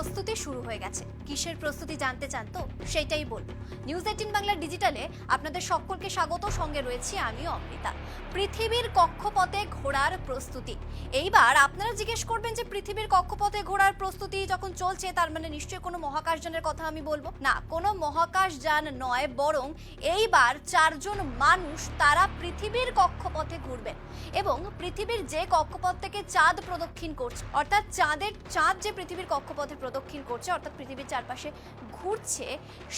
প্রস্তুতি শুরু হয়ে গেছে। কিসের প্রস্তুতি জানতে চান তো? সেটাই বলব। নিউজ এইটিন বাংলা ডিজিটালে আপনাদের সকলকে স্বাগত। সঙ্গে রয়েছি আমি অমৃতা। পৃথিবীর কক্ষপথে ঘোরার প্রস্তুতি। এইবার আপনারা জিজ্ঞেস করবেন যে পৃথিবীর কক্ষপথে ঘোরার প্রস্তুতি যখন চলছে, তার মানে নিশ্চয়ই কোনো মহাকাশযানের কথা আমি বলব? না, কোনো মহাকাশযান নয়, বরং এইবার চারজন মানুষ তারা পৃথিবীর কক্ষপথে ঘুরবেন এবং পৃথিবীর যে কক্ষপথ থেকে চাঁদ প্রদক্ষিণ করছে, অর্থাৎ চাঁদের চাঁদ যে পৃথিবীর কক্ষপথে প্রদক্ষিণ করছে, অর্থাৎ পৃথিবীর চারপাশে ঘুরছে,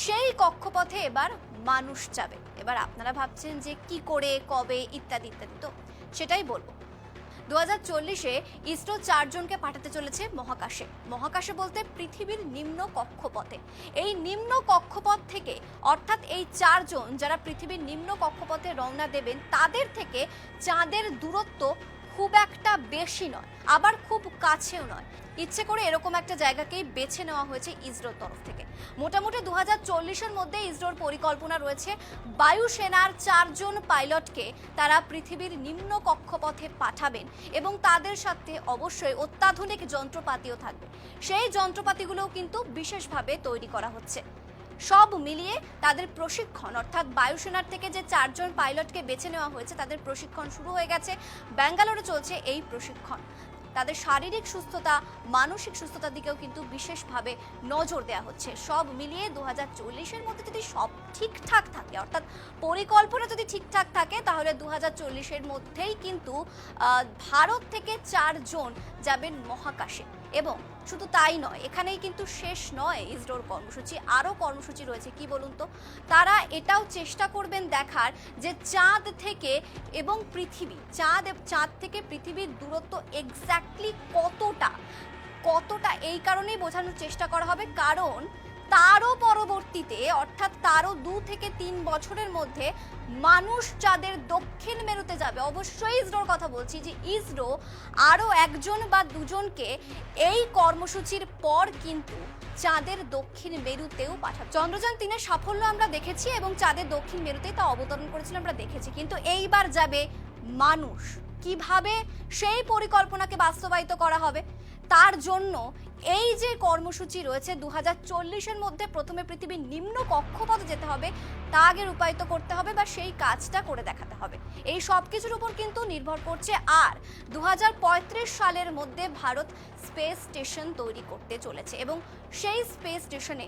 সেই কক্ষপথে এবার মানুষ যাবে। এবার আপনারা ভাবছেন যে কি করে, কবে, ইত্যাদি ইত্যাদি। তো সেটাই বলব। দু হাজার চল্লিশে ইসরো চারজনকে পাঠাতে চলেছে মহাকাশে। মহাকাশে বলতে পৃথিবীর নিম্ন কক্ষপথে। এই নিম্ন কক্ষপথ থেকে, অর্থাৎ এই চারজন যারা পৃথিবীর নিম্ন কক্ষপথে রওনা দেবেন, তাদের থেকে চাঁদের দূরত্ব খুব একটা বেশি নয়, আবার খুব কাছেও নয়। ইচ্ছে করে এরকম একটা জায়গাকেই বেছে নেওয়া হয়েছে ইসরোর তরফ থেকে। মোটামুটি দু হাজার মধ্যে ইসরোর পরিকল্পনা রয়েছে বায়ুসেনার চারজন পাইলটকে তারা পৃথিবীর নিম্ন কক্ষপথে পাঠাবেন এবং তাদের সাথে অবশ্যই অত্যাধুনিক যন্ত্রপাতিও থাকবে। সেই যন্ত্রপাতিগুলোও কিন্তু বিশেষভাবে তৈরি করা হচ্ছে। সব মিলিয়ে তাদের প্রশিক্ষণ, অর্থাৎ বায়ুসেনার থেকে যে চারজন পাইলটকে বেছে নেওয়া হয়েছে, তাদের প্রশিক্ষণ শুরু হয়ে গেছে। ব্যাঙ্গালোরে চলছে এই প্রশিক্ষণ। তাদের শারীরিক সুস্থতা, মানসিক সুস্থতার দিকেও কিন্তু বিশেষভাবে নজর দেওয়া হচ্ছে। সব মিলিয়ে দু হাজার চল্লিশের মধ্যে যদি সব ঠিকঠাক থাকে, অর্থাৎ পরিকল্পনা যদি ঠিকঠাক থাকে, তাহলে দু হাজার চল্লিশের মধ্যেই কিন্তু ভারত থেকে চারজন যাবেন মহাকাশে। এবং শুধু তাই নয়, এখানেই কিন্তু শেষ নয় ইসরোর কর্মসূচি, আরও কর্মসূচি রয়েছে, কি বলুন তো? তারা এটাও চেষ্টা করবেন দেখার যে চাঁদ থেকে এবং পৃথিবী, চাঁদ চাঁদ থেকে পৃথিবীর দূরত্ব এক্স্যাক্টলি কতটা কতটা এই কারণেই বোঝানোর চেষ্টা করা হবে। কারণ তারও পরবর্তীতে, অর্থাৎ তারও দু থেকে তিন বছরের মধ্যে, মানুষ চাঁদের দক্ষিণ মেরুতে যাবে, অবশ্যই ইসরোর কথা বলছি যে ইসরো আরও একজন বা দুজনকে এই কর্মসূচির পর কিন্তু চাঁদের দক্ষিণ মেরুতেও পাঠাবে। চন্দ্রযান তিনের সাফল্য আমরা দেখেছি এবং চাঁদের দক্ষিণ মেরুতেই তা অবতরণ করেছিল আমরা দেখেছি। কিন্তু এইবার যাবে মানুষ। কীভাবে সেই পরিকল্পনাকে বাস্তবায়িত করা হবে? তার জন্য এই যে কর্মসূচি রয়েছে দু হাজার মধ্যে প্রথমে পৃথিবীর নিম্ন কক্ষপথে যেতে হবে, তা আগে রূপায়িত করতে হবে বা সেই কাজটা করে দেখাতে হবে। এই সব কিছুর উপর কিন্তু নির্ভর করছে আর দু হাজার পঁয়ত্রিশ সালের মধ্যে ভারত স্পেস স্টেশন তৈরি করতে চলেছে এবং সেই স্পেস স্টেশনে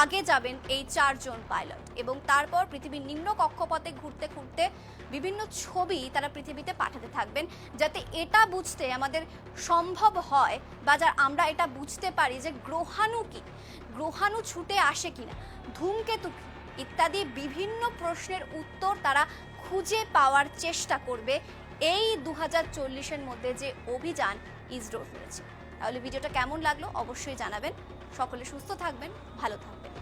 আগে যাবেন এই চারজন পাইলট এবং তারপর পৃথিবীর নিম্ন কক্ষপথে ঘুরতে ঘুরতে বিভিন্ন ছবি তারা পৃথিবীতে পাঠাতে থাকবেন যাতে এটা বুঝতে আমাদের সম্ভব হয় বা যা আমরা এটা বুঝতে পারি যে গ্রহাণু কি, গ্রহাণু ছুটে আসে কিনা, ধূমকেতু কি, ইত্যাদি বিভিন্ন প্রশ্নের উত্তর তারা খুঁজে পাওয়ার চেষ্টা করবে। এই দু হাজার চল্লিশের মধ্যে যে অভিযান ইসরোর রয়েছে তাহলে ভিডিওটা কেমন লাগল অবশ্যই জানাবেন। সকলে সুস্থ থাকবেন ভালো থাকবেন।